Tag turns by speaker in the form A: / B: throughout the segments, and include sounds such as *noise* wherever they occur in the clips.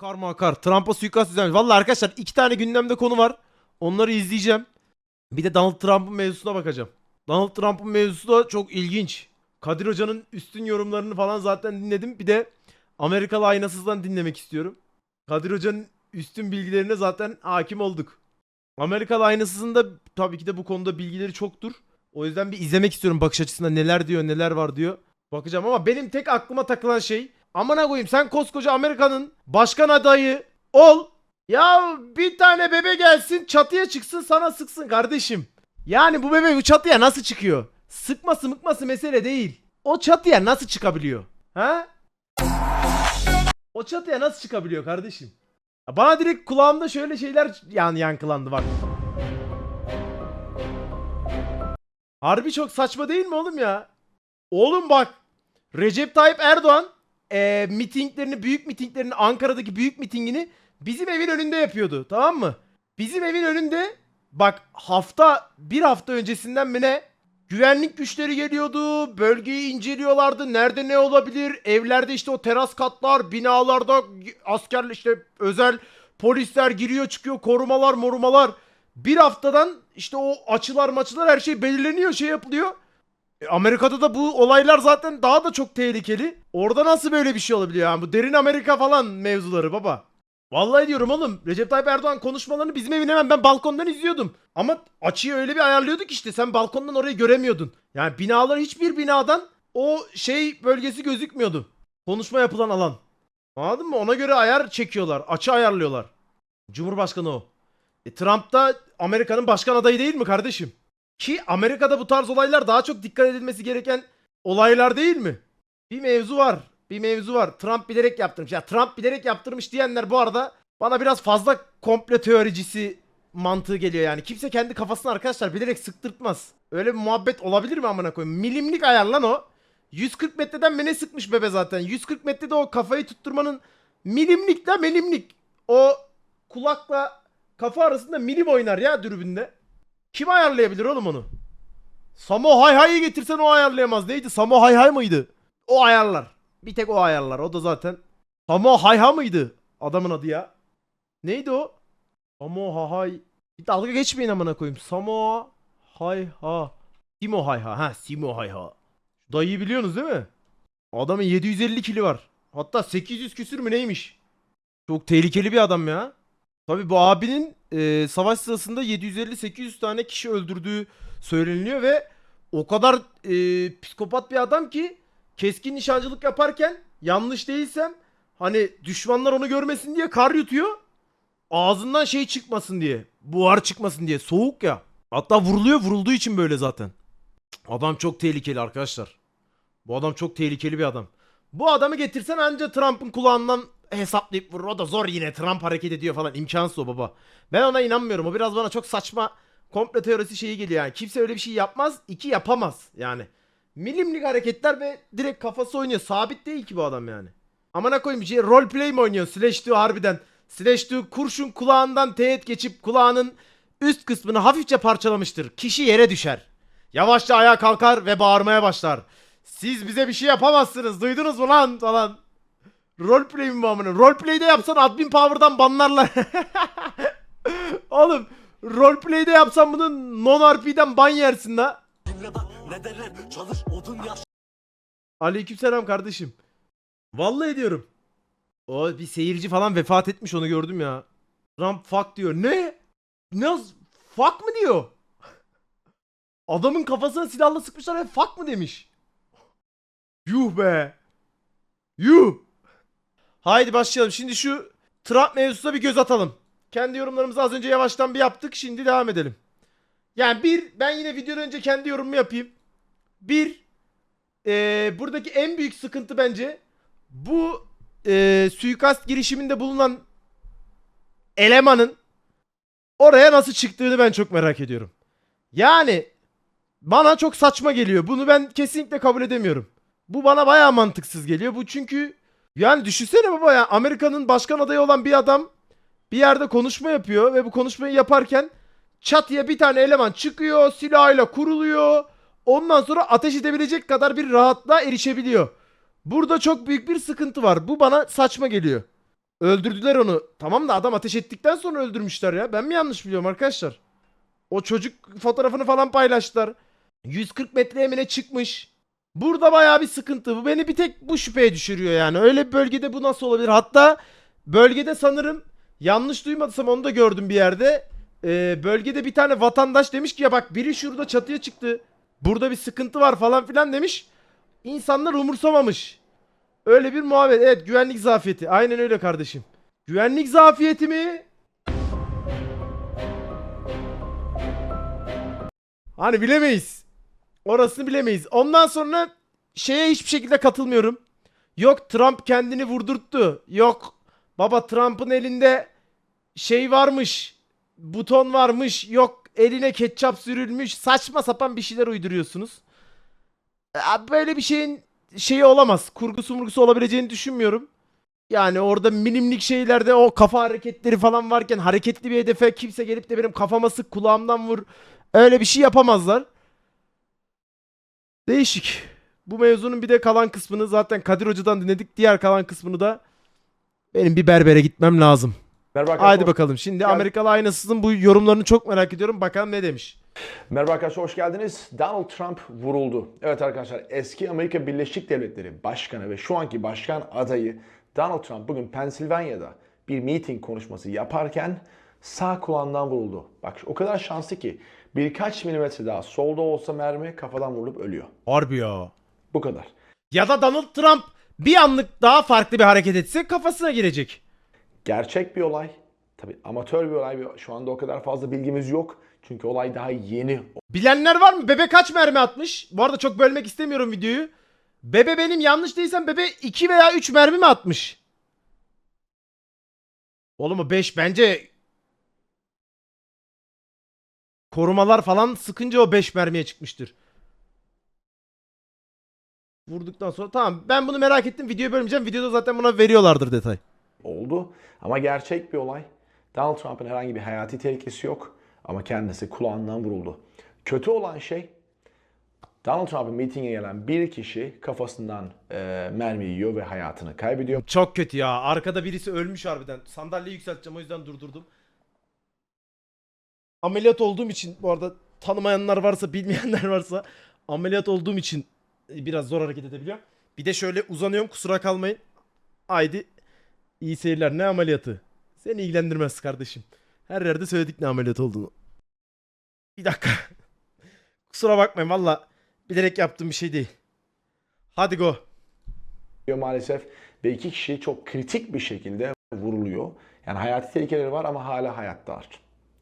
A: Akar mı akar. Trump'a suikast düzenlemiş. Valla arkadaşlar iki tane gündemde konu var. Onları izleyeceğim. Bir de Donald Trump'ın mevzusuna bakacağım. Donald Trump'ın mevzusu da çok ilginç. Kadir Hoca'nın üstün yorumlarını falan zaten dinledim. Bir de Amerikalı aynasızdan dinlemek istiyorum. Kadir Hoca'nın üstün bilgilerine zaten hakim olduk. Amerikalı aynasızın da tabii ki de bu konuda bilgileri çoktur. O yüzden bir izlemek istiyorum bakış açısında neler diyor neler var diyor. Bakacağım ama benim tek aklıma takılan şey amına koyayım sen koskoca Amerika'nın başkan adayı ol. Ya bir tane bebe gelsin çatıya çıksın sana sıksın kardeşim. Yani bu bebe bu çatıya nasıl çıkıyor? Sıkması mıkması mesele değil. O çatıya nasıl çıkabiliyor? Ha? O çatıya nasıl çıkabiliyor kardeşim? Bana direkt kulağımda şöyle şeyler yani yankılandı bak. Harbi çok saçma değil mi oğlum ya? Oğlum bak. Recep Tayyip Erdoğan eee mitinglerini, büyük mitinglerini, Ankara'daki büyük mitingini bizim evin önünde yapıyordu. Tamam mı? Bizim evin önünde bak hafta bir hafta öncesinden mi ne güvenlik güçleri geliyordu. Bölgeyi inceliyorlardı. Nerede ne olabilir? Evlerde işte o teras katlar, binalarda asker işte özel polisler giriyor çıkıyor. Korumalar, morumalar. Bir haftadan işte o açılar maçılar her şey belirleniyor şey yapılıyor. E, Amerika'da da bu olaylar zaten daha da çok tehlikeli. Orada nasıl böyle bir şey olabiliyor yani bu derin Amerika falan mevzuları baba. Vallahi diyorum oğlum Recep Tayyip Erdoğan konuşmalarını bizim evin hemen ben balkondan izliyordum. Ama açıyı öyle bir ayarlıyorduk işte sen balkondan orayı göremiyordun. Yani binalar hiçbir binadan o şey bölgesi gözükmüyordu. Konuşma yapılan alan. Anladın mı? Ona göre ayar çekiyorlar. Açı ayarlıyorlar. Cumhurbaşkanı o. E Trump da Amerika'nın başkan adayı değil mi kardeşim? Ki Amerika'da bu tarz olaylar daha çok dikkat edilmesi gereken olaylar değil mi? Bir mevzu var. Bir mevzu var. Trump bilerek yaptırmış. Ya Trump bilerek yaptırmış diyenler bu arada bana biraz fazla komple teoricisi mantığı geliyor yani. Kimse kendi kafasını arkadaşlar bilerek sıktırtmaz. Öyle bir muhabbet olabilir mi amına koyayım? Milimlik ayar lan o. 140 metreden mi ne sıkmış bebe zaten. 140 metrede o kafayı tutturmanın milimlik de milimlik. O kulakla kafa arasında milim oynar ya dürbünde. Kim ayarlayabilir oğlum onu? Samo Hay Hay'ı getirsen o ayarlayamaz. Neydi? Samo Hay Hay mıydı? O ayarlar. Bir tek o ayarlar. O da zaten. Samo Hay Ha mıydı? Adamın adı ya. Neydi o? Samo Ha Hay. Bir dalga geçmeyin amına koyayım. Samo Hay Ha. Simo Hay Ha. Ha Simo Hay Ha. Dayıyı biliyorsunuz değil mi? Adamın 750 kili var. Hatta 800 küsür mü neymiş? Çok tehlikeli bir adam ya. Tabi bu abinin e, savaş sırasında 750-800 tane kişi öldürdüğü söyleniliyor ve o kadar e, psikopat bir adam ki keskin nişancılık yaparken yanlış değilsem hani düşmanlar onu görmesin diye kar yutuyor. Ağzından şey çıkmasın diye. Buhar çıkmasın diye. Soğuk ya. Hatta vuruluyor vurulduğu için böyle zaten. Adam çok tehlikeli arkadaşlar. Bu adam çok tehlikeli bir adam. Bu adamı getirsen anca Trump'ın kulağından hesaplayıp vurur. O da zor yine Trump hareket ediyor falan. İmkansız o baba. Ben ona inanmıyorum. O biraz bana çok saçma komple teorisi şeyi geliyor yani. Kimse öyle bir şey yapmaz. iki yapamaz yani. Milimlik hareketler ve direkt kafası oynuyor. Sabit değil ki bu adam yani. Amına koyayım şey play mi oynuyor? Slash diyor harbiden. Slash diyor kurşun kulağından teğet geçip kulağının üst kısmını hafifçe parçalamıştır. Kişi yere düşer. Yavaşça ayağa kalkar ve bağırmaya başlar. Siz bize bir şey yapamazsınız. Duydunuz mu lan falan. Roleplay mi bu amına? Roleplay'de yapsan admin power'dan banlarlar. *laughs* Oğlum roleplay'de yapsan bunu non RP'den ban yersin la. Aleykümselam kardeşim. Vallahi diyorum. O bir seyirci falan vefat etmiş onu gördüm ya. Trump fuck diyor. Ne? Ne? Fuck mı diyor? Adamın kafasına silahla sıkmışlar ve fuck mı demiş. Yuh be. Yuh. Haydi başlayalım. Şimdi şu Trump mevzusuna bir göz atalım. Kendi yorumlarımızı az önce yavaştan bir yaptık. Şimdi devam edelim. Yani bir, ben yine videodan önce kendi yorumumu yapayım. Bir, eee, buradaki en büyük sıkıntı bence bu eee, suikast girişiminde bulunan elemanın oraya nasıl çıktığını ben çok merak ediyorum. Yani bana çok saçma geliyor. Bunu ben kesinlikle kabul edemiyorum. Bu bana bayağı mantıksız geliyor. Bu çünkü yani düşünsene baba ya Amerika'nın başkan adayı olan bir adam bir yerde konuşma yapıyor ve bu konuşmayı yaparken çatıya bir tane eleman çıkıyor, silahıyla kuruluyor. Ondan sonra ateş edebilecek kadar bir rahatlığa erişebiliyor. Burada çok büyük bir sıkıntı var. Bu bana saçma geliyor. Öldürdüler onu. Tamam da adam ateş ettikten sonra öldürmüşler ya. Ben mi yanlış biliyorum arkadaşlar? O çocuk fotoğrafını falan paylaştılar. 140 metreye mi ne çıkmış? Burada bayağı bir sıkıntı. Bu beni bir tek bu şüpheye düşürüyor yani. Öyle bir bölgede bu nasıl olabilir? Hatta bölgede sanırım yanlış duymadıysam onu da gördüm bir yerde. Ee, bölgede bir tane vatandaş demiş ki ya bak biri şurada çatıya çıktı. Burada bir sıkıntı var falan filan demiş. İnsanlar umursamamış. Öyle bir muhabbet. Evet güvenlik zafiyeti. Aynen öyle kardeşim. Güvenlik zafiyeti mi? Hani bilemeyiz. Orasını bilemeyiz. Ondan sonra şeye hiçbir şekilde katılmıyorum. Yok Trump kendini vurdurttu. Yok baba Trump'ın elinde şey varmış. Buton varmış. Yok eline ketçap sürülmüş. Saçma sapan bir şeyler uyduruyorsunuz. Böyle bir şeyin şeyi olamaz. Kurgusu murgusu olabileceğini düşünmüyorum. Yani orada minimlik şeylerde o kafa hareketleri falan varken hareketli bir hedefe kimse gelip de benim kafama sık kulağımdan vur. Öyle bir şey yapamazlar. Değişik. Bu mevzunun bir de kalan kısmını zaten Kadir Hoca'dan dinledik. Diğer kalan kısmını da benim bir berbere gitmem lazım.
B: Merhaba arkadaşlar.
A: Haydi bakalım. Şimdi Amerikalı aynasızın bu yorumlarını çok merak ediyorum. Bakalım ne demiş.
B: Merhaba arkadaşlar hoş geldiniz. Donald Trump vuruldu. Evet arkadaşlar eski Amerika Birleşik Devletleri Başkanı ve şu anki başkan adayı Donald Trump bugün Pensilvanya'da bir meeting konuşması yaparken sağ kulağından vuruldu. Bak o kadar şanslı ki birkaç milimetre daha solda olsa mermi kafadan vurulup ölüyor.
A: Harbi ya.
B: Bu kadar.
A: Ya da Donald Trump bir anlık daha farklı bir hareket etse kafasına girecek.
B: Gerçek bir olay. Tabi amatör bir olay. Şu anda o kadar fazla bilgimiz yok. Çünkü olay daha yeni
A: Bilenler var mı? Bebe kaç mermi atmış? Bu arada çok bölmek istemiyorum videoyu. Bebe benim yanlış değilsem Bebe 2 veya 3 mermi mi atmış? Oğlum o 5 bence korumalar falan sıkınca o 5 mermiye çıkmıştır. Vurduktan sonra tamam ben bunu merak ettim videoyu bölmeyeceğim. Videoda zaten buna veriyorlardır detay.
B: oldu. Ama gerçek bir olay. Donald Trump'ın herhangi bir hayati tehlikesi yok. Ama kendisi kulağından vuruldu. Kötü olan şey Donald Trump'ın mitinge gelen bir kişi kafasından e, mermi yiyor ve hayatını kaybediyor.
A: Çok kötü ya. Arkada birisi ölmüş harbiden. Sandalyeyi yükselteceğim o yüzden durdurdum. Ameliyat olduğum için bu arada tanımayanlar varsa bilmeyenler varsa ameliyat olduğum için biraz zor hareket edebiliyorum. Bir de şöyle uzanıyorum kusura kalmayın. Haydi iyi seyirler. Ne ameliyatı? Seni ilgilendirmez kardeşim. Her yerde söyledik ne ameliyat olduğunu. Bir dakika. *laughs* kusura bakmayın valla bilerek yaptığım bir şey değil. Hadi go.
B: maalesef ve iki kişi çok kritik bir şekilde vuruluyor. Yani hayati tehlikeleri var ama hala hayattalar.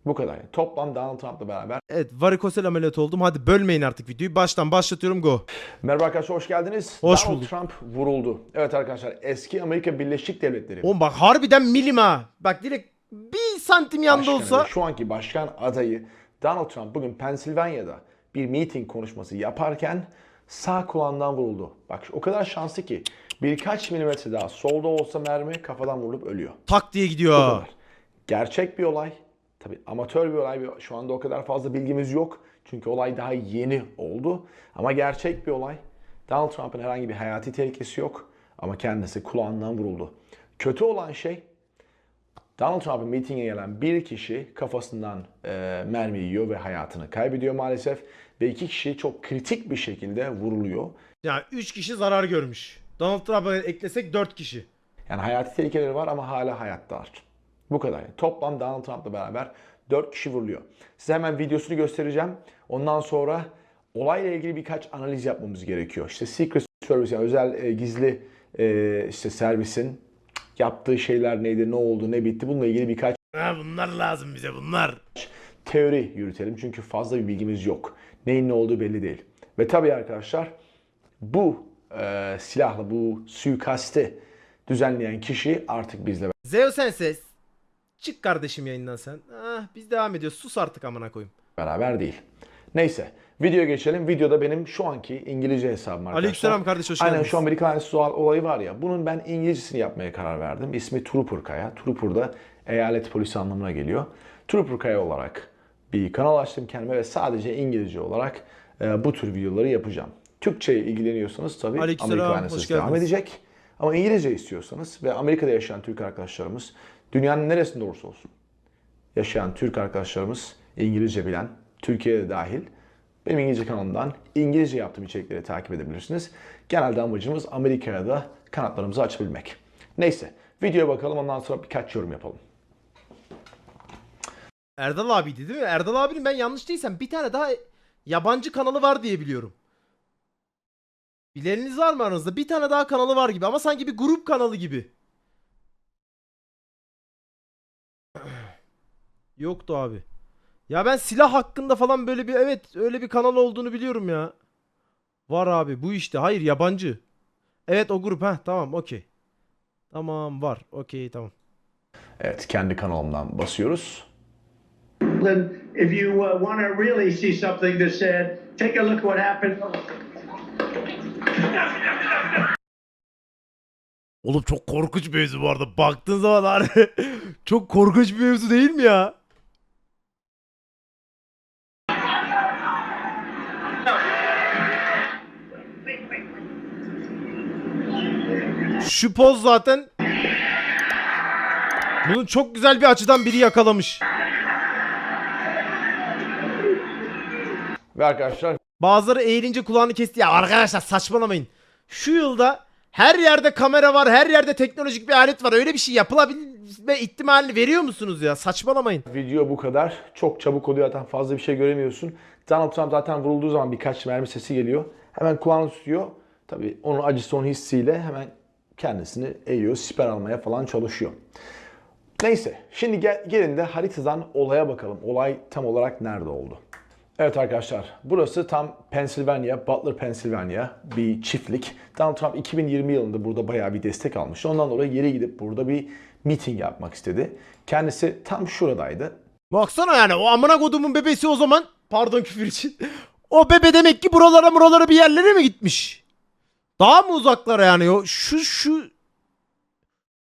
B: Bu kadar. Yani toplam Donald Trump'la beraber
A: Evet varikosel ameliyat oldum. Hadi bölmeyin artık videoyu. Baştan başlatıyorum go.
B: Merhaba arkadaşlar hoş geldiniz.
A: Hoş
B: Donald
A: bulduk.
B: Trump vuruldu. Evet arkadaşlar eski Amerika Birleşik Devletleri
A: Oğlum bak harbiden milim ha. Bak direkt bir santim yanda
B: başkanı
A: olsa.
B: şu anki başkan adayı Donald Trump bugün Pensilvanya'da bir meeting konuşması yaparken sağ kulağından vuruldu. Bak o kadar şanslı ki birkaç milimetre daha solda olsa mermi kafadan vurulup ölüyor.
A: Tak diye gidiyor.
B: Gerçek bir olay. Tabi amatör bir olay. Şu anda o kadar fazla bilgimiz yok. Çünkü olay daha yeni oldu. Ama gerçek bir olay. Donald Trump'ın herhangi bir hayati tehlikesi yok. Ama kendisi kulağından vuruldu. Kötü olan şey Donald Trump'ın mitinge gelen bir kişi kafasından e, mermi yiyor ve hayatını kaybediyor maalesef. Ve iki kişi çok kritik bir şekilde vuruluyor.
A: Yani 3 kişi zarar görmüş. Donald Trump'a eklesek 4 kişi.
B: Yani hayati tehlikeleri var ama hala hayattalar. Bu kadar. Yani toplam Donald Trump'la beraber 4 kişi vuruluyor. Size hemen videosunu göstereceğim. Ondan sonra olayla ilgili birkaç analiz yapmamız gerekiyor. İşte Secret Service yani özel e, gizli e, işte servisin yaptığı şeyler neydi, ne oldu, ne bitti bununla ilgili birkaç
A: Ha bunlar lazım bize bunlar.
B: teori yürütelim. Çünkü fazla bir bilgimiz yok. Neyin ne olduğu belli değil. Ve tabii arkadaşlar bu e, silahla bu suikasti düzenleyen kişi artık bizle
A: Zeo Senses. Çık kardeşim yayından sen. Ah, biz devam ediyoruz. Sus artık amına koyayım.
B: beraber değil. Neyse videoya geçelim. Videoda benim şu anki İngilizce hesabım arkadaşlar.
A: Aleykümselam kardeş, hoş
B: Aynen
A: geldiniz.
B: şu Amerikan Sual olayı var ya. Bunun ben İngilizcesini yapmaya karar verdim. İsmi Trooper Kaya. Trooper da eyalet polisi anlamına geliyor. Trooper Kaya olarak bir kanal açtım kendime ve sadece İngilizce olarak e, bu tür videoları yapacağım. Türkçe ilgileniyorsanız tabii Amerikan devam edecek. Ama İngilizce istiyorsanız ve Amerika'da yaşayan Türk arkadaşlarımız dünyanın neresinde olursa olsun yaşayan Türk arkadaşlarımız İngilizce bilen, Türkiye'de dahil benim İngilizce kanalımdan İngilizce yaptığım içerikleri takip edebilirsiniz. Genelde amacımız Amerika'ya da kanatlarımızı açabilmek. Neyse videoya bakalım ondan sonra birkaç yorum yapalım.
A: Erdal abiydi değil mi? Erdal abinin ben yanlış değilsem bir tane daha yabancı kanalı var diye biliyorum. Bileniniz var mı aranızda? Bir tane daha kanalı var gibi ama sanki bir grup kanalı gibi. Yoktu abi. Ya ben silah hakkında falan böyle bir evet öyle bir kanal olduğunu biliyorum ya. Var abi bu işte. Hayır yabancı. Evet o grup ha tamam okey. Tamam var okey tamam.
B: Evet kendi kanalımdan basıyoruz.
C: Then, if you uh, want to really see something that's sad, take a look what happened.
A: Oğlum çok korkunç bir mevzu bu arada. Baktığın zaman harbi *laughs* çok korkunç bir mevzu değil mi ya? Şu poz zaten bunu çok güzel bir açıdan biri yakalamış.
B: Ve arkadaşlar
A: Bazıları eğilince kulağını kesti. Ya arkadaşlar saçmalamayın. Şu yılda her yerde kamera var, her yerde teknolojik bir alet var. Öyle bir şey yapılabilme ihtimalini veriyor musunuz ya? Saçmalamayın.
B: video bu kadar. Çok çabuk oluyor zaten fazla bir şey göremiyorsun. Donald Trump zaten vurulduğu zaman birkaç mermi sesi geliyor. Hemen kulağını tutuyor. Tabii onun acısı onun hissiyle hemen kendisini eğiyor, siper almaya falan çalışıyor. Neyse şimdi gel, gelin de haritadan olaya bakalım. Olay tam olarak nerede oldu? Evet arkadaşlar burası tam Pennsylvania, Butler, Pennsylvania bir çiftlik. Donald Trump 2020 yılında burada bayağı bir destek almış. Ondan dolayı yere gidip burada bir meeting yapmak istedi. Kendisi tam şuradaydı.
A: Baksana yani o amına kodumun bebesi o zaman pardon küfür için. O bebe demek ki buralara buralara bir yerlere mi gitmiş? Daha mı uzaklara yani o şu şu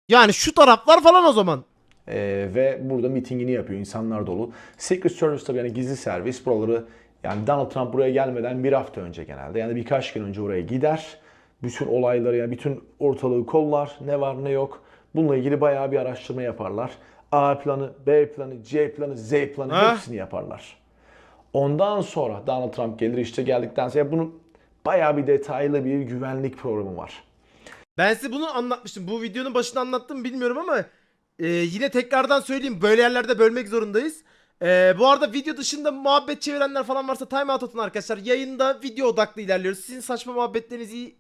A: yani şu taraflar falan o zaman.
B: Ee, ve burada mitingini yapıyor. İnsanlar dolu. Secret Service tabii yani gizli servis buraları yani Donald Trump buraya gelmeden bir hafta önce genelde yani birkaç gün önce oraya gider. Bütün olayları yani bütün ortalığı kollar. Ne var ne yok. Bununla ilgili bayağı bir araştırma yaparlar. A planı, B planı, C planı, Z planı
A: Ha?
B: hepsini yaparlar. Ondan sonra Donald Trump gelir işte geldikten sonra bunun bayağı bir detaylı bir güvenlik programı var.
A: Ben size bunu anlatmıştım. Bu videonun başında anlattım bilmiyorum ama e, yine tekrardan söyleyeyim. Böyle yerlerde bölmek zorundayız. E, bu arada video dışında muhabbet çevirenler falan varsa time out atın arkadaşlar. Yayında video odaklı ilerliyoruz. Sizin saçma muhabbetlerinizi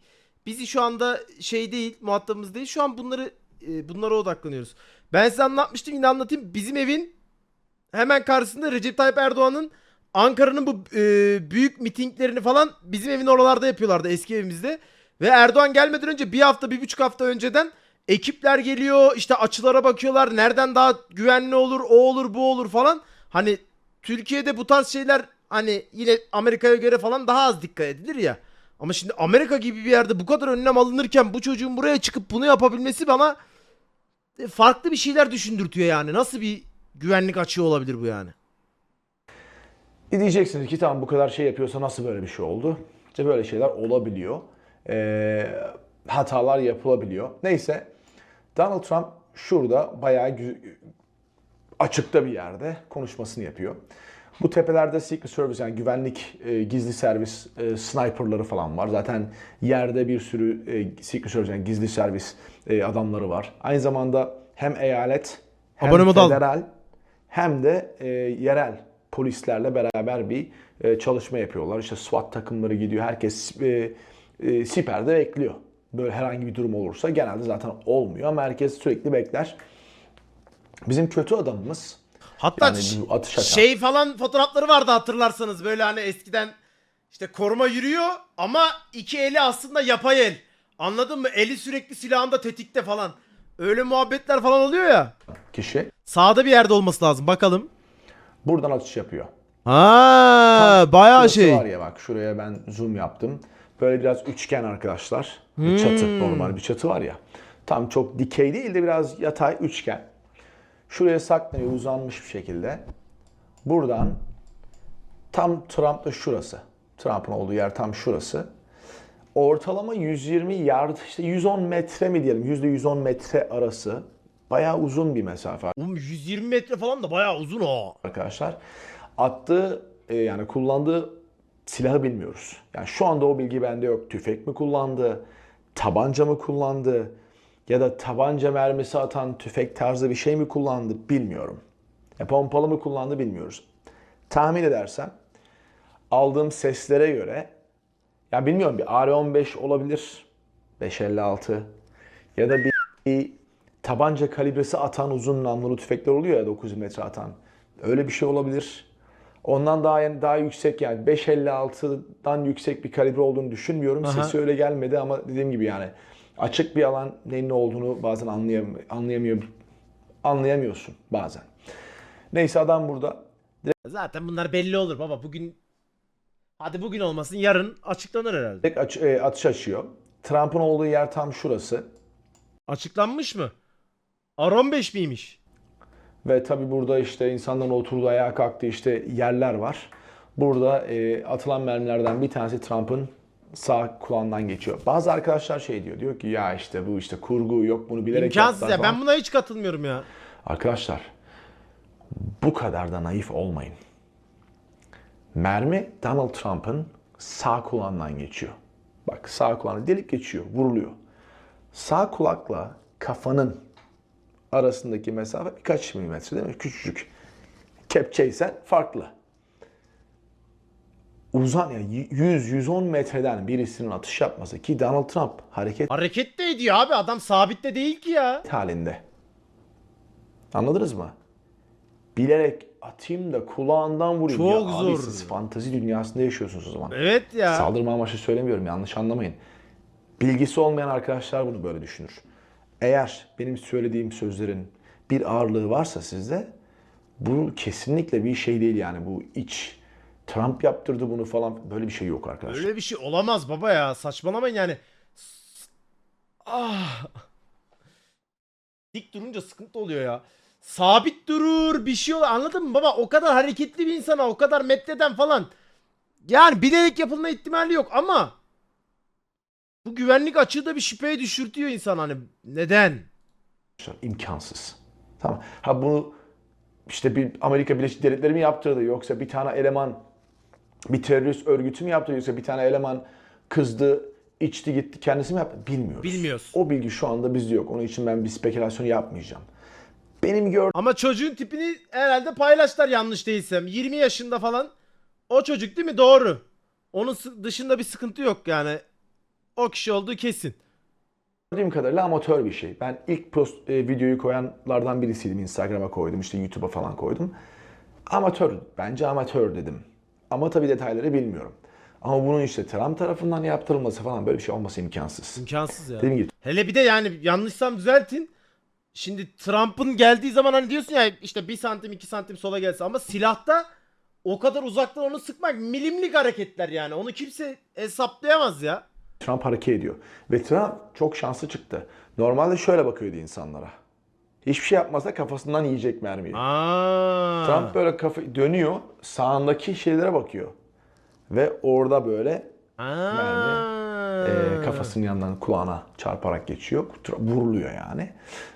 A: bizi şu anda şey değil, muhatabımız değil. Şu an bunları e, bunlara odaklanıyoruz. Ben size anlatmıştım yine anlatayım. Bizim evin hemen karşısında Recep Tayyip Erdoğan'ın Ankara'nın bu e, büyük mitinglerini falan bizim evin oralarda yapıyorlardı eski evimizde. Ve Erdoğan gelmeden önce bir hafta bir buçuk hafta önceden ekipler geliyor işte açılara bakıyorlar nereden daha güvenli olur o olur bu olur falan. Hani Türkiye'de bu tarz şeyler hani yine Amerika'ya göre falan daha az dikkat edilir ya. Ama şimdi Amerika gibi bir yerde bu kadar önlem alınırken bu çocuğun buraya çıkıp bunu yapabilmesi bana e, farklı bir şeyler düşündürtüyor yani. Nasıl bir güvenlik açığı olabilir bu yani?
B: E diyeceksiniz ki tamam bu kadar şey yapıyorsa nasıl böyle bir şey oldu? İşte böyle şeyler olabiliyor. Ee, hatalar yapılabiliyor. Neyse Donald Trump şurada bayağı açıkta bir yerde konuşmasını yapıyor. Bu tepelerde Secret Service yani güvenlik e, gizli servis e, sniperları falan var. Zaten yerde bir sürü e, Secret Service yani gizli servis e, adamları var. Aynı zamanda hem eyalet hem
A: Abone
B: federal hem de e, yerel polislerle beraber bir e, çalışma yapıyorlar. İşte SWAT takımları gidiyor. Herkes e, e, siperde bekliyor. Böyle herhangi bir durum olursa genelde zaten olmuyor ama herkes sürekli bekler. Bizim kötü adamımız
A: Hatta
B: Yani atış atan.
A: şey falan fotoğrafları vardı hatırlarsanız böyle hani eskiden işte koruma yürüyor ama iki eli aslında yapay el. Anladın mı? Eli sürekli silahında tetikte falan. Öyle muhabbetler falan oluyor ya.
B: kişi
A: Sağda bir yerde olması lazım. Bakalım.
B: Buradan atış yapıyor.
A: Ha, bayağı şey.
B: var ya bak şuraya ben zoom yaptım. Böyle biraz üçgen arkadaşlar. Bir Çatı
A: Hmm.
B: normal bir çatı var ya. Tam çok dikey değil de biraz yatay üçgen. Şuraya saklanıyor uzanmış bir şekilde. Buradan tam Trump'la şurası. Trump'ın olduğu yer tam şurası. Ortalama 120 yard, işte 110 metre mi diyelim, %110 metre arası. Bayağı uzun bir mesafe
A: Oğlum 120 metre falan da bayağı uzun o.
B: arkadaşlar. Attığı e, yani kullandığı silahı bilmiyoruz. Yani şu anda o bilgi bende yok. Tüfek mi kullandı, tabanca mı kullandı ya da tabanca mermisi atan tüfek tarzı bir şey mi kullandı bilmiyorum. Ya pompalı mı kullandı bilmiyoruz. Tahmin edersem aldığım seslere göre ya bilmiyorum bir AR-15 olabilir. 556 ya da bir tabanca kalibresi atan uzun namlulu tüfekler oluyor ya 9 metre atan. Öyle bir şey olabilir. Ondan daha yani daha yüksek yani 556'dan yüksek bir kalibre olduğunu düşünmüyorum.
A: Aha.
B: Sesi öyle gelmedi ama dediğim gibi yani açık bir alan neyin ne olduğunu bazen anlayam anlayamıyor anlayamıyorsun bazen. Neyse adam burada.
A: Zaten bunlar belli olur baba. Bugün hadi bugün olmasın yarın açıklanır herhalde.
B: Direkt aç- e, atış açıyor. Trump'ın olduğu yer tam şurası.
A: Açıklanmış mı? R15 miymiş?
B: Ve tabi burada işte insanların oturduğu ayağa kalktığı işte yerler var. Burada e, atılan mermilerden bir tanesi Trump'ın sağ kulağından geçiyor. Bazı arkadaşlar şey diyor. Diyor ki ya işte bu işte kurgu yok bunu bilerek
A: İmkansız ya.
B: falan.
A: Ben buna hiç katılmıyorum ya.
B: Arkadaşlar bu kadar da naif olmayın. Mermi Donald Trump'ın sağ kulağından geçiyor. Bak sağ kulağına delip geçiyor, vuruluyor. Sağ kulakla kafanın arasındaki mesafe birkaç milimetre değil mi? Küçücük. Kepçeysen farklı. Uzan yani 100-110 metreden birisinin atış yapması ki Donald Trump hareket
A: Hareket de ediyor abi. Adam sabitte değil ki ya.
B: halinde. Anladınız mı? Bilerek atayım da kulağından vurayım.
A: Çok
B: ya abi
A: zor.
B: siz fantazi dünyasında yaşıyorsunuz o zaman.
A: Evet ya.
B: Saldırma amaçlı söylemiyorum yanlış anlamayın. Bilgisi olmayan arkadaşlar bunu böyle düşünür. Eğer benim söylediğim sözlerin bir ağırlığı varsa sizde bu kesinlikle bir şey değil yani bu iç Trump yaptırdı bunu falan böyle bir şey yok arkadaşlar.
A: Öyle bir şey olamaz baba ya. Saçmalamayın yani. Ah. Dik durunca sıkıntı oluyor ya. Sabit durur bir şey olur anladın mı baba? O kadar hareketli bir insana o kadar metreden falan. Yani bilerek yapılma ihtimali yok ama bu güvenlik açığı da bir şüpheye düşürtüyor insan hani. Neden?
B: imkansız. Tamam. Ha bunu işte bir Amerika Birleşik Devletleri mi yaptırdı yoksa bir tane eleman bir terörist örgütü mü yaptı yoksa bir tane eleman kızdı, içti gitti kendisi mi yaptı bilmiyoruz.
A: Bilmiyoruz.
B: O bilgi şu anda bizde yok. Onun için ben bir spekülasyon yapmayacağım. Benim gördüğüm
A: Ama çocuğun tipini herhalde paylaştılar yanlış değilsem. 20 yaşında falan. O çocuk değil mi? Doğru. Onun sı- dışında bir sıkıntı yok yani. O kişi olduğu kesin.
B: Gördüğüm kadarıyla amatör bir şey. Ben ilk post e, videoyu koyanlardan birisiydim. Instagram'a koydum, işte YouTube'a falan koydum. Amatör, bence amatör dedim. Ama tabii detayları bilmiyorum. Ama bunun işte Trump tarafından yaptırılması falan böyle bir şey olması imkansız.
A: İmkansız ya.
B: Dediğim gibi
A: Hele bir de yani yanlışsam düzeltin. Şimdi Trump'ın geldiği zaman hani diyorsun ya işte 1 santim 2 santim sola gelse ama silahta o kadar uzaktan onu sıkmak milimlik hareketler yani. Onu kimse hesaplayamaz ya.
B: Trump hareket ediyor. Ve Trump çok şanslı çıktı. Normalde şöyle bakıyordu insanlara. Hiçbir şey yapmasa kafasından yiyecek mermiyi.
A: Aa.
B: Trump böyle kafa dönüyor, sağındaki şeylere bakıyor. Ve orada böyle
A: Aa.
B: e, kafasının yanından kulağına çarparak geçiyor. Vuruluyor yani.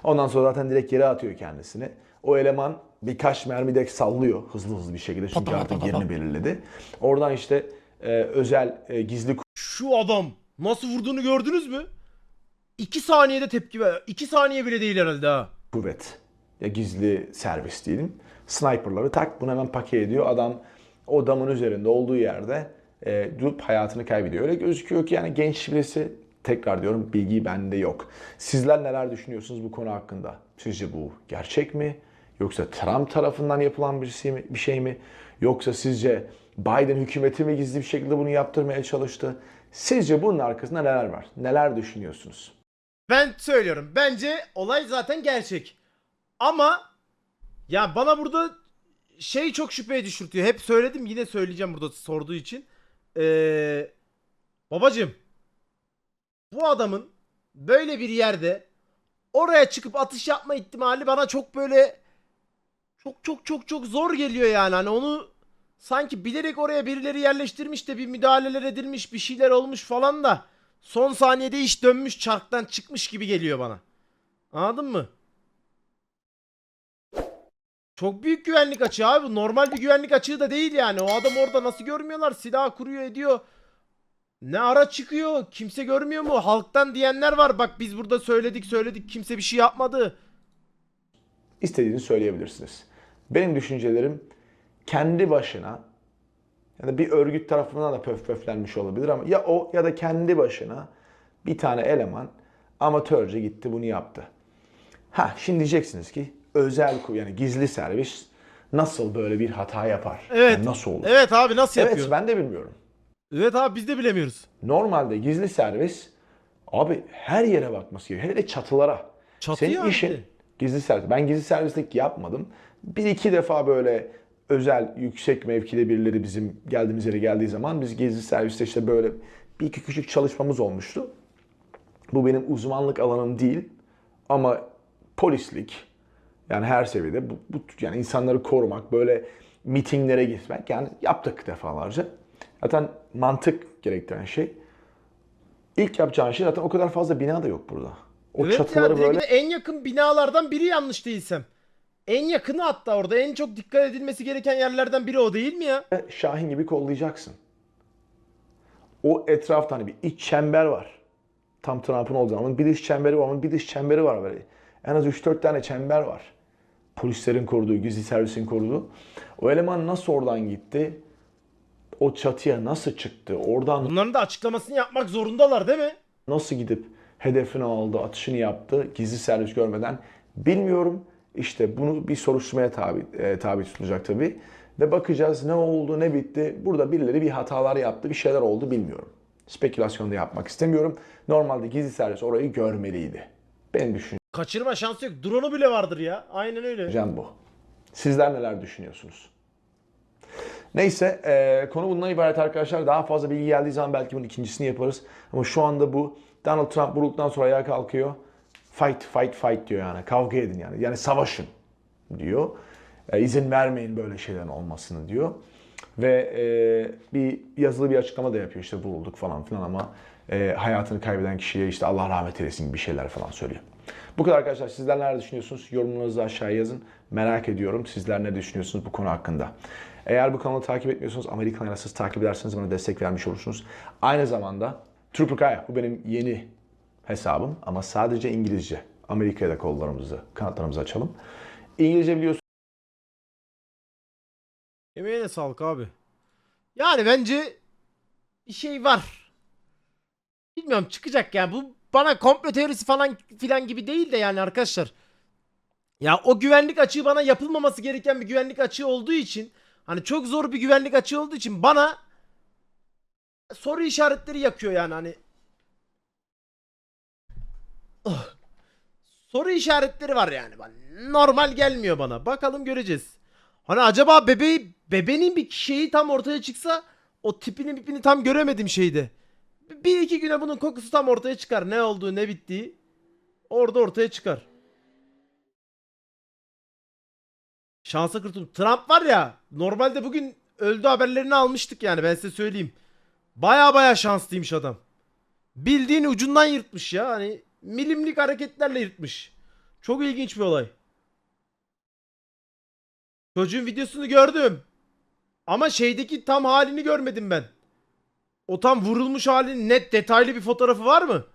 B: Ondan sonra zaten direkt yere atıyor kendisini. O eleman birkaç mermi de sallıyor hızlı hızlı bir şekilde çünkü artık yerini belirledi. Oradan işte e, özel e, gizli
A: Şu adam nasıl vurduğunu gördünüz mü? 2 saniyede tepki ver. 2 saniye bile değil herhalde ha.
B: kuvvet ya gizli servis diyelim. Sniperları tak bunu hemen paket ediyor. Adam o damın üzerinde olduğu yerde e, durup hayatını kaybediyor. Öyle gözüküyor ki yani genç birisi tekrar diyorum bilgi bende yok. Sizler neler düşünüyorsunuz bu konu hakkında? Sizce bu gerçek mi? Yoksa Trump tarafından yapılan bir şey mi? Bir şey mi? Yoksa sizce Biden hükümeti mi gizli bir şekilde bunu yaptırmaya çalıştı? Sizce bunun arkasında neler var? Neler düşünüyorsunuz?
A: Ben söylüyorum. Bence olay zaten gerçek. Ama ya bana burada şey çok şüpheye düşürtüyor. Hep söyledim yine söyleyeceğim burada sorduğu için. Ee, babacım bu adamın böyle bir yerde oraya çıkıp atış yapma ihtimali bana çok böyle çok çok çok çok zor geliyor yani. Hani onu sanki bilerek oraya birileri yerleştirmiş de bir müdahaleler edilmiş bir şeyler olmuş falan da son saniyede iş dönmüş çarktan çıkmış gibi geliyor bana. Anladın mı? Çok büyük güvenlik açığı abi. Bu normal bir güvenlik açığı da değil yani. O adam orada nasıl görmüyorlar? Silah kuruyor ediyor. Ne ara çıkıyor? Kimse görmüyor mu? Halktan diyenler var. Bak biz burada söyledik söyledik. Kimse bir şey yapmadı.
B: istediğini söyleyebilirsiniz. Benim düşüncelerim kendi başına yani bir örgüt tarafından da pöf pöflenmiş olabilir ama ya o ya da kendi başına bir tane eleman amatörce gitti bunu yaptı. Ha şimdi diyeceksiniz ki özel yani gizli servis nasıl böyle bir hata yapar?
A: Evet.
B: Yani nasıl olur?
A: Evet abi nasıl
B: Evet
A: yapıyor?
B: ben de bilmiyorum.
A: Evet abi biz de bilemiyoruz.
B: Normalde gizli servis abi her yere bakması gerekiyor. Hele de çatılara.
A: Çatıya
B: Senin
A: abi.
B: işin gizli servis. Ben gizli servislik yapmadım. Bir iki defa böyle özel yüksek mevkide birileri bizim geldiğimiz yere geldiği zaman biz gizli serviste işte böyle bir iki küçük çalışmamız olmuştu. Bu benim uzmanlık alanım değil ama polislik yani her seviyede bu, bu yani insanları korumak böyle mitinglere gitmek yani yaptık defalarca. Zaten mantık gerektiren şey. İlk yapacağın şey zaten o kadar fazla bina da yok burada. O
A: evet
B: çatıları
A: ya
B: böyle
A: en yakın binalardan biri yanlış değilsem. En yakını hatta orada en çok dikkat edilmesi gereken yerlerden biri o değil mi ya?
B: Şahin gibi kollayacaksın. O etrafta hani bir iç çember var. Tam Trump'ın olduğu zaman bir dış çemberi var. Onun bir dış çemberi var böyle. En az 3-4 tane çember var. Polislerin koruduğu, gizli servisin koruduğu. O eleman nasıl oradan gitti? O çatıya nasıl çıktı? Oradan
A: Bunların da açıklamasını yapmak zorundalar değil mi?
B: nasıl gidip hedefini aldı, atışını yaptı gizli servis görmeden bilmiyorum. İşte bunu bir soruşturmaya tabi, e, tabi tutulacak tabii. Ve bakacağız ne oldu, ne bitti. Burada birileri bir hatalar yaptı, bir şeyler oldu bilmiyorum. Spekülasyon da yapmak istemiyorum. Normalde gizli servis orayı görmeliydi. Benim
A: Kaçırma şansı yok. Drone'u bile vardır ya. Aynen öyle.
B: düşüncem bu. Sizler neler düşünüyorsunuz? Neyse e, konu bundan ibaret arkadaşlar. Daha fazla bilgi geldiği zaman belki bunun ikincisini yaparız. Ama şu anda bu Donald Trump vurulduktan sonra ayağa kalkıyor. Fight, fight, fight diyor yani. Kavga edin yani. Yani savaşın diyor. E, izin vermeyin böyle şeylerin olmasını diyor. Ve e, bir yazılı bir açıklama da yapıyor işte vurulduk falan filan ama e, hayatını kaybeden kişiye işte Allah rahmet eylesin gibi şeyler falan söylüyor. Bu kadar arkadaşlar. Sizler neler düşünüyorsunuz? Yorumlarınızı aşağıya yazın. Merak ediyorum. Sizler ne düşünüyorsunuz bu konu hakkında? Eğer bu kanalı takip etmiyorsanız Amerikan Yarasız takip ederseniz bana destek vermiş olursunuz. Aynı zamanda Trooper Kaya. Bu benim yeni hesabım ama sadece İngilizce. Amerika'ya da kollarımızı, kanatlarımızı açalım. İngilizce biliyorsunuz.
A: Emeğine sağlık abi. Yani bence bir şey var. Bilmiyorum çıkacak yani. Bu bana komplo teorisi falan filan gibi değil de yani arkadaşlar. Ya o güvenlik açığı bana yapılmaması gereken bir güvenlik açığı olduğu için hani çok zor bir güvenlik açığı olduğu için bana soru işaretleri yakıyor yani hani. Soru işaretleri var yani. Normal gelmiyor bana. Bakalım göreceğiz. Hani acaba bebeği bebenin bir şeyi tam ortaya çıksa o tipini mipini tam göremedim şeyde. Bir iki güne bunun kokusu tam ortaya çıkar. Ne olduğu ne bittiği. Orada ortaya çıkar. Şansa kurtuldum. Trump var ya normalde bugün öldü haberlerini almıştık yani ben size söyleyeyim. Baya baya şanslıymış adam. Bildiğin ucundan yırtmış ya. Hani milimlik hareketlerle yırtmış. Çok ilginç bir olay. Çocuğun videosunu gördüm. Ama şeydeki tam halini görmedim ben. O tam vurulmuş halinin net detaylı bir fotoğrafı var mı?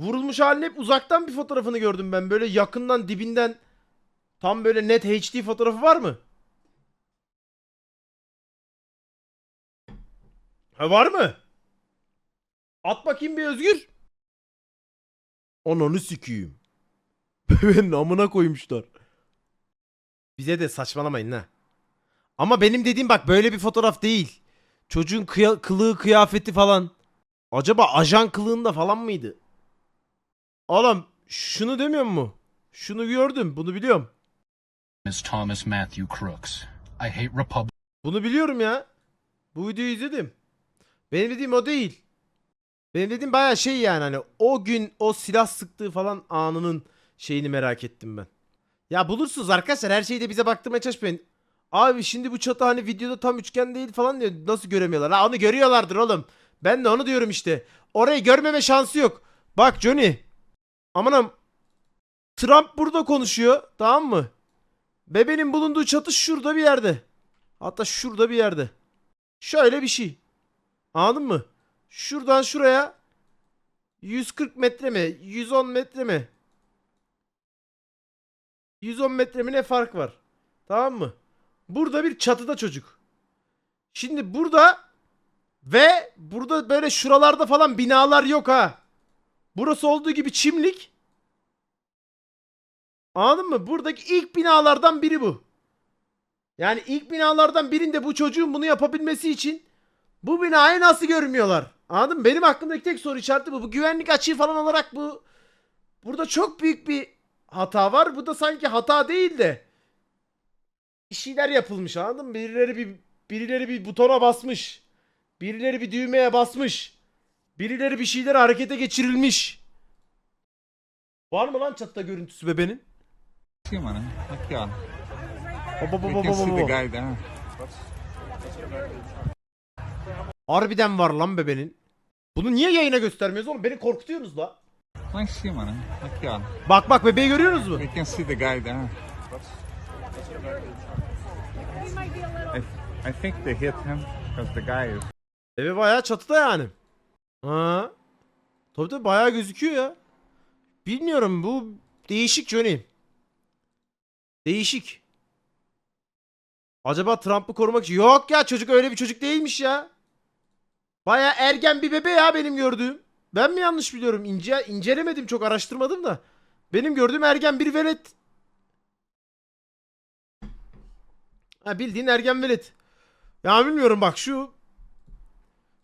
A: Vurulmuş halinin hep uzaktan bir fotoğrafını gördüm ben. Böyle yakından dibinden tam böyle net HD fotoğrafı var mı? Ha var mı? At bakayım bir Özgür. Ananı sikeyim. *laughs* Bebeğin amına koymuşlar. Bize de saçmalamayın ha. Ama benim dediğim bak böyle bir fotoğraf değil. Çocuğun kıya- kılığı kıyafeti falan. Acaba ajan kılığında falan mıydı? Oğlum şunu demiyor mu? Şunu gördüm bunu biliyorum.
D: is Thomas Matthew Crooks. I hate Republicans.
A: Bunu biliyorum ya. Bu videoyu izledim. Benim dediğim o değil. Benim dediğim baya şey yani hani o gün o silah sıktığı falan anının şeyini merak ettim ben. Ya bulursunuz arkadaşlar her şeyi de bize baktırmaya çalışmayın. Abi şimdi bu çatı hani videoda tam üçgen değil falan diyor. Nasıl göremiyorlar? Ha onu görüyorlardır oğlum. Ben de onu diyorum işte. orayı görmeme şansı yok. Bak Johnny. Amanım. Trump burada konuşuyor. Tamam mı? Bebenin bulunduğu çatı şurada bir yerde. Hatta şurada bir yerde. Şöyle bir şey. Anladın mı? Şuradan şuraya 140 metre mi? 110 metre mi? 110 metre mi ne fark var? Tamam mı? Burada bir çatıda çocuk. Şimdi burada ve burada böyle şuralarda falan binalar yok ha. Burası olduğu gibi çimlik. Anladın mı? Buradaki ilk binalardan biri bu. Yani ilk binalardan birinde bu çocuğun bunu yapabilmesi için bu binayı nasıl görmüyorlar? Anladın mı? Benim aklımdaki tek soru işareti bu. Bu güvenlik açığı falan olarak bu burada çok büyük bir hata var. Bu da sanki hata değil de bir şeyler yapılmış anladın mı? Birileri bir birileri bir butona basmış. Birileri bir düğmeye basmış. Birileri bir şeyler harekete geçirilmiş. Var mı lan çatıda görüntüsü bebenin?
E: man. Look here.
A: Baba baba baba baba. Harbiden var lan bebenin. Bunu niye yayına göstermiyoruz oğlum? Beni korkutuyorsunuz la.
E: I see man. Look here.
A: Bak bak bebeği görüyorsunuz mu?
E: We can see the guy there. I, I think they hit him because the guy is
A: Bebe bayağı çatıda yani. Ha. Tabii tabii bayağı gözüküyor ya. Bilmiyorum bu değişik Johnny. Değişik. Acaba Trump'ı korumak için. Yok ya çocuk öyle bir çocuk değilmiş ya. Bayağı ergen bir bebe ya benim gördüğüm. Ben mi yanlış biliyorum? İnce, incelemedim çok araştırmadım da. Benim gördüğüm ergen bir velet. Ha bildiğin ergen velet. Ya bilmiyorum bak şu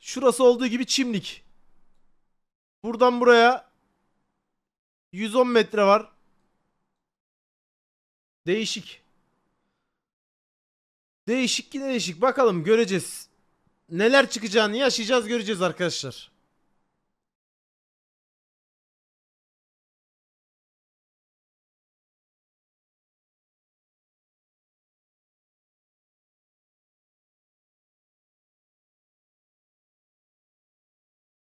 A: Şurası olduğu gibi çimlik. Buradan buraya 110 metre var. Değişik. Değişik ki değişik. Bakalım göreceğiz. Neler çıkacağını yaşayacağız göreceğiz arkadaşlar.